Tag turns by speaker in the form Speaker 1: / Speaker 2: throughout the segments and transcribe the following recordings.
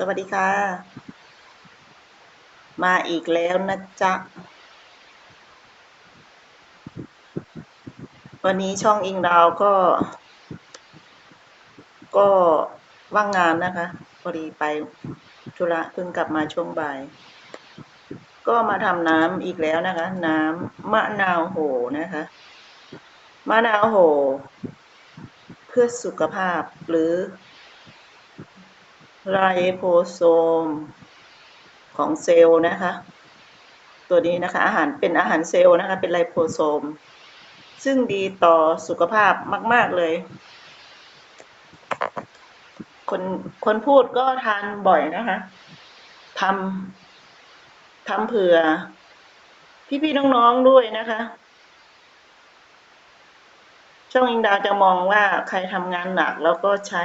Speaker 1: สวัสดีค่ะ มาอีกแล้วนะจ๊ะ วันนี้ช่องอิงดาวก็ ก็ว่างงานนะคะพอดีไปธุระเพิ่งกลับมาช่วงบ่าย ก็มาทำน้ำอีกแล้วนะคะ น้ำมะนาวโหนะคะ มะนาวโห เพื่อสุขภาพหรือ ไรโพโซมของเซลล์นะคะ ตัวนี้นะคะ อาหารเป็นอาหารเซลล์นะคะ เป็นไรโพโซม ซึ่งดีต่อสุขภาพมาก ๆ เลย คนคนพูดก็ทานบ่อยนะคะทำทำเผื่อ พี่ ๆ น้อง ๆ ด้วยนะคะช่องอิงดาวจะมองว่าใครทำงานหนักแล้วก็ใช้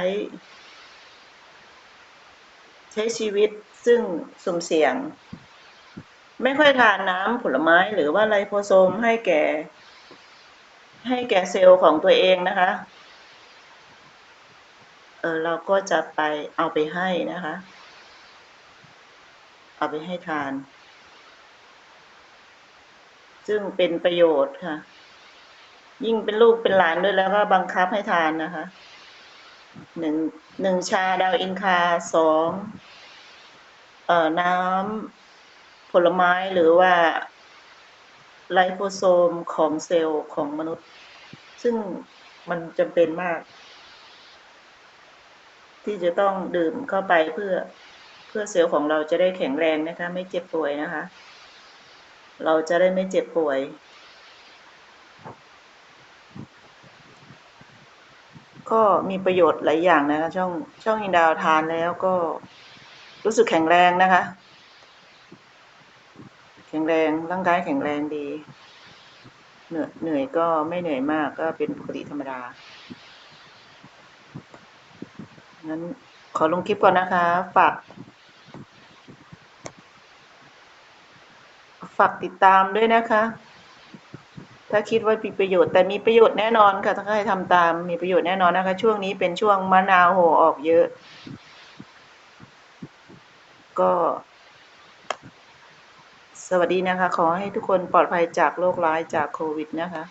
Speaker 1: ใช้ชีวิตซึ่งสุ่มเสี่ยง ไม่ค่อยทานน้ำผลไม้หรือว่าไลโพโซมให้แก่ ให้แก่เซลล์ของตัวเองนะคะเออเราก็จะไปเอาไปให้นะคะ เอาไปให้ทาน ซึ่งเป็นประโยชน์ค่ะ ยิ่งเป็นลูกเป็นหลานด้วยแล้วก็บังคับให้ทานนะคะ หนึ่งหนึ่งชาดาวอินคาสองเอ่อน้ำผลไม้หรือว่าไลโพโซมของเซลล์ของมนุษย์ ซึ่งมันจำเป็นมาก ที่จะต้องดื่มเข้าไปเพื่อเพื่อเซลล์ของเราจะได้แข็งแรงนะคะ ไม่เจ็บป่วยนะคะ เราจะได้ไม่เจ็บป่วย ก็มีประโยชน์หลายอย่างนะคะ ช่องช่องอินดาวทานแล้วก็รู้สึกแข็งแรงนะคะ แข็งแรงร่างกายแข็งแรงดีเหนื่อยเหนื่อยก็ไม่เหนื่อยมากก็เป็นปกติธรรมดางั้นขอลงคลิปก่อนนะคะ ฝาก ฝากติดตามด้วยนะคะ ถ้าคิดว่ามีประโยชน์แต่มีประโยชน์แน่นอนค่ะถ้าใครทำตามมีประโยชน์แน่นอนนะคะ ช่วงนี้เป็นช่วงมะนาวโหออกเยอะ ก็ สวัสดีนะคะ ขอให้ทุกคนปลอดภัยจากโรคร้ายจากโควิดนะคะ